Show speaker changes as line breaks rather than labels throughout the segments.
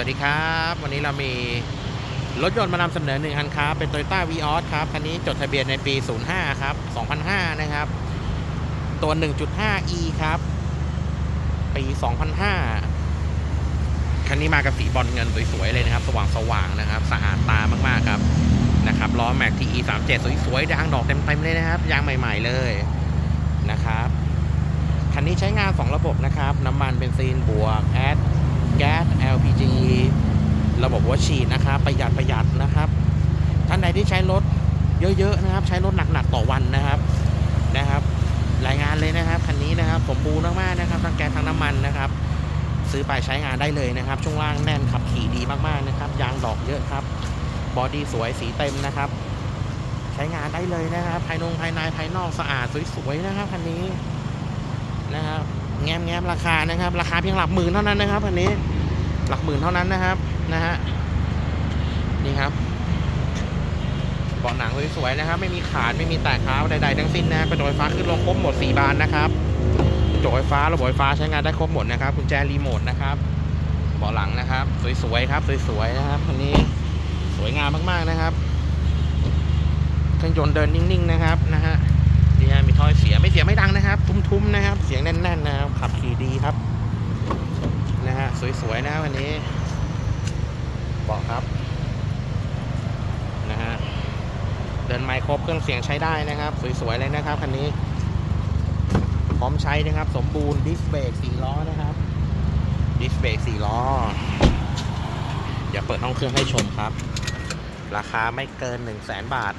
วัสดีครับ วันนี้เรามีรถยนต์มานำเสนอหนึ่งคันครับเป็น Toyota v ีออสครับ คันนี้จดทะเบียนในปี 05 ครับ 2005 นะครับ ตัว 1.5e ครับ ปี 2005 คันนี้มากับสีบอลเงินสวยๆเลยนะครับ สว่างๆนะครับสะอาดตามากๆครับนะครับล้อแม็ก TE 37 สวยๆยางดอกเต็มๆเลยนะครับยางใหม่ๆเลยนะครับคันนี้ใช้งาน 2 ระบบนะครับ น้ำมันเบนซินบวกแอด แก๊ส LPG ระบบหัวฉีดนะครับ ประหยัดประหยัดนะครับ ท่านใดที่ใช้รถเยอะๆนะครับ ใช้รถหนักๆต่อวันนะครับนะครับ รายงานเลยนะครับคันนี้นะครับสมบูรณ์มากๆนะครับทั้งแก๊สทั้งน้ำมันนะครับ ซื้อไปใช้งานได้เลยนะครับ ช่วงล่างแน่นขับขี่ดีมากๆนะครับ ยางดอกเยอะครับบอดี้สวยสีเต็มนะครับ ใช้งานได้เลยนะครับ ภายนงภายในภายนอกสะอาดสวยๆนะครับคันนี้นะครับ แง้มแง้มราคานะครับ ราคาเพียงหลักหมื่นเท่านั้นนะครับอันนี้หลักหมื่นเท่านั้นนะครับนะฮะนี่ครับเบาะหนังสวยๆนะครับ ไม่มีขาดไม่มีแตกร้าวใดๆทั้งสิ้นนะกระจกไฟฟ้าขึ้นลงครบหมด 4 บานนะครับกระจกไฟฟ้าระบบไฟฟ้าใช้งานได้ครบหมดนะครับกุญแจรีโมทนะครับเบาะหลังนะครับ สวยๆครับสวยๆนะครับคันนี้สวยงามมากๆนะครับเครื่องยนต์เดินนิ่งๆนะครับนะฮะ นี่ฮะมีถ้อยเสียไม่เสียไม่ดังนะครับ ทุ้มๆนะครับ เสียงแน่นๆนะครับขับขี่ดีครับ นะฮะสวยๆนะครับวันนี้บาะครับนะฮะเดินไมค์ครบเครื่องเสียงใช้ได้นะครับ สวยๆเลยนะครับคันนี้ พร้อมใช้นะครับ สมบูรณ์ดิสเบรกสี่ล้อนะครับดิสเบรกสี่ล้อเดี๋ยวเปิดห้องเครื่องให้ชมครับ ราคาไม่เกิน1 0 0 0 0แสนบาท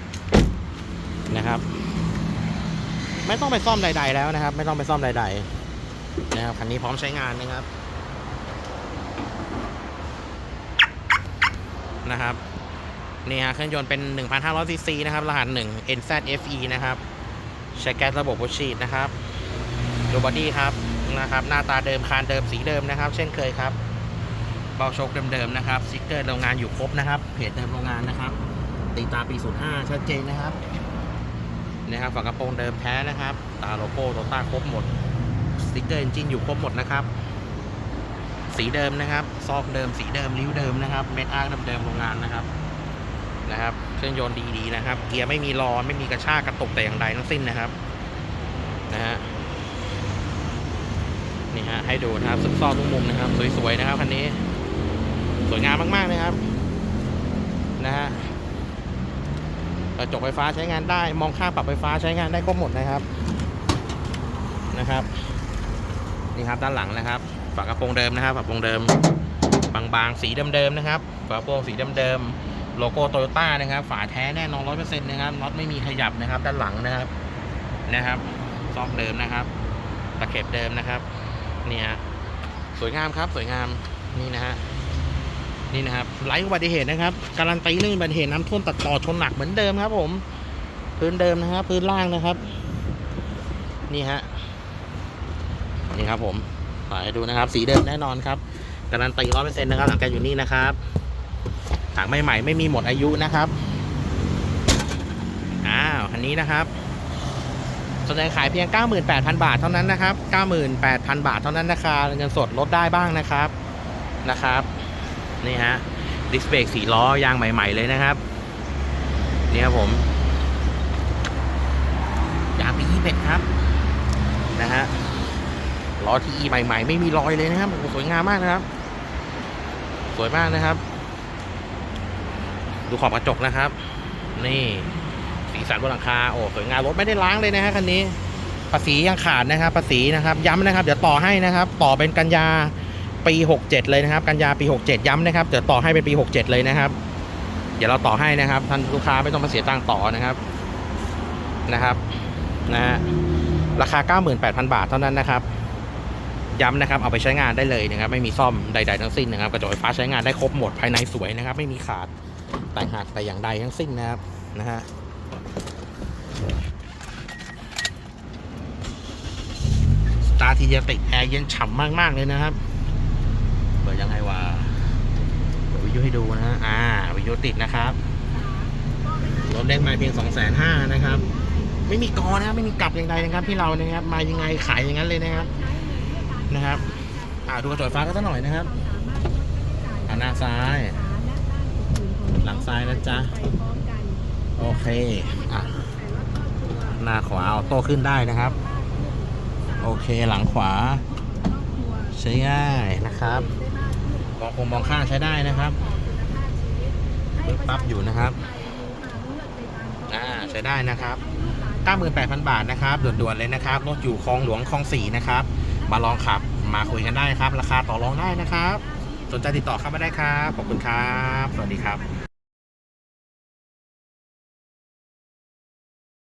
นะครับ ไม่ต้องไปซ่อมใด ๆ แล้วนะครับ ไม่ต้องไปซ่อมใด ๆ นะครับคันนี้พร้อมใช้งานนะครับนะครับนี่ฮะเครื่องยนต์เป็น 1,500ซีซีนะครับ รหัส 1 NZFE นะครับใช้แก๊สระบบวัชีดนะครับดูบอดี้ครับนะครับ หน้าตาเดิมคานเดิมสีเดิมนะครับ เช่นเคยครับเบาโชคเดิมๆนะครับสติ๊กเกอร์โรงงานอยู่ครบนะครับเพจเดิมโรงงานนะครับ ตีตาปี 05 ชัดเจนนะครับ นะครับฝากระโปรงเดิมแท้นะครับ ตาโลโก้โตต้าครบหมดสติกเกอร์เอนจินอยู่ครบหมดนะครับ สีเดิมนะครับ ซอกเดิมสีเดิมริ้วเดิมนะครับ เม็ดอาร์คเดิมโรงงานนะครับนะครับเครื่องยนต์ดีๆนะครับ เกียร์ไม่มีรอไม่มีกระชากกระตกแต่อย่างใดทั้งสิ้นนะครับนะฮะนี่ฮะให้ดูนะครับซุกซอกทุกมุมนะครับ สวยๆนะครับคันนี้ สวยงามมากๆนะครับนะฮะ กระจกไฟฟ้าใช้งานได้ มองข้ามปรับไฟฟ้าใช้งานได้ครบหมดนะครับนะครับ นี่ครับด้านหลังนะครับ ฝากระโปรงเดิมนะครับฝากระโปรงเดิม บางๆสีเดิมๆนะครับฝากระโปรงสีเดิมๆโลโก้โตโยต้านะครับ ฝาแท้แน่นอนร้อยเปอร์เซ็นต์นะครับน็อตไม่มีขยับนะครับ ด้านหลังนะครับนะครับซอกเดิมนะครับตะเข็บเดิมนะครับนี่ฮะสวยงามครับสวยงามนี่นะฮะ นี่นะครับไร้อุบัติเหตุนะครับ การันตีเรื่องอุบัติเหตุน้ำท่วมตัดต่อชนหนักเหมือนเดิมครับ ผม พื้นเดิมนะครับ พื้นล่างนะครับ นี่ฮะนี่ครับ ผมถ่ายให้ดูนะครับ สีเดิมแน่นอนครับ การันตีร้อยเปอร์เซ็นต์นะครับหลังการอยู่นี่นะครับถังใหม่ๆไม่มีหมดอายุนะครับอ้าวคันนี้นะครับสนใจขายเพียง 98,000 บาทเท่านั้นนะครับ 98,000 บาทเท่านั้นราคาเงินสดลดได้บ้างนะครับนะครับ นี่ฮะดิสเบรกสีล้อยางใหม่ ๆ เลยนะครับ นี่ครับผม ยางปียี่เป็ดครับ นะฮะล้อทีใหม่ ๆ ไม่มีรอยเลยนะครับสวยงามมากนะครับ สวยมากนะครับ ดูขอบกระจกนะครับ นี่สีสันบนหลังคาโอ้สวยงามรถไม่ได้ล้างเลยนะฮะคันนี้ภาษียังขาดนะครับภาษีนะครับ ย้ำนะครับ เดี๋ยวต่อให้นะครับ ต่อเป็นกันยา ปี 67 เลยนะครับ กันยาปี 67 ย้ำนะครับ เดี๋ยวต่อให้เป็นปี 67 เลยนะครับ เดี๋ยวเราต่อให้นะครับท่านลูกค้าไม่ต้องมาเสียตังค์ต่อนะครับนะครับนะฮะราคา 98,000 บาทเท่านั้นนะครับย้ำนะครับ เอาไปใช้งานได้เลยนะครับ ไม่มีซ่อมใด ๆ ทั้งสิ้นนะครับกระจกไฟฟ้าใช้งานได้ครบหมดภายในสวยนะครับ ไม่มีขาดแต่งหักแต่อย่างใดทั้งสิ้นนะครับนะฮะสตาร์ทีจะติดแอร์เย็นฉ่ำมาก ๆ เลยนะครับ เปิดยังไงวะเปิ ให้ดูนะฮะอ่าวิทยุติดนะครับรถเล่นมาเพียงสองแสนห้านะครับ ไม่มีกอนะครับไม่มีกลับอย่างใดนะครับ ที่เรานะครับ มายังไงขายอย่างนั้นเลยนะครับนะครับ อ่าดูกระจกฟฟ้าก็สักหน่อยนะครับอ่าหน้าซ้าย หลังซ้ายนะจ๊ะโอเคอะหน้าขวาเอาโต้ขึ้นได้นะครับ โอเคหลังขวา ใช้ง่ายนะครับมองคงมองข้างใช้ได้นะครับ ปึ๊บปั๊บอยู่นะครับอ่าใช้ได้นะครับ 98,000 บาทนะครับด่วนๆเลยนะครับรถอยู่คลองหลวงคลองสี่นะครับ มาลองขับมาคุยกันได้ครับ ราคาต่อรองได้นะครับ สนใจติดต่อเข้ามาได้ครับ ขอบคุณครับ สวัสดีครับ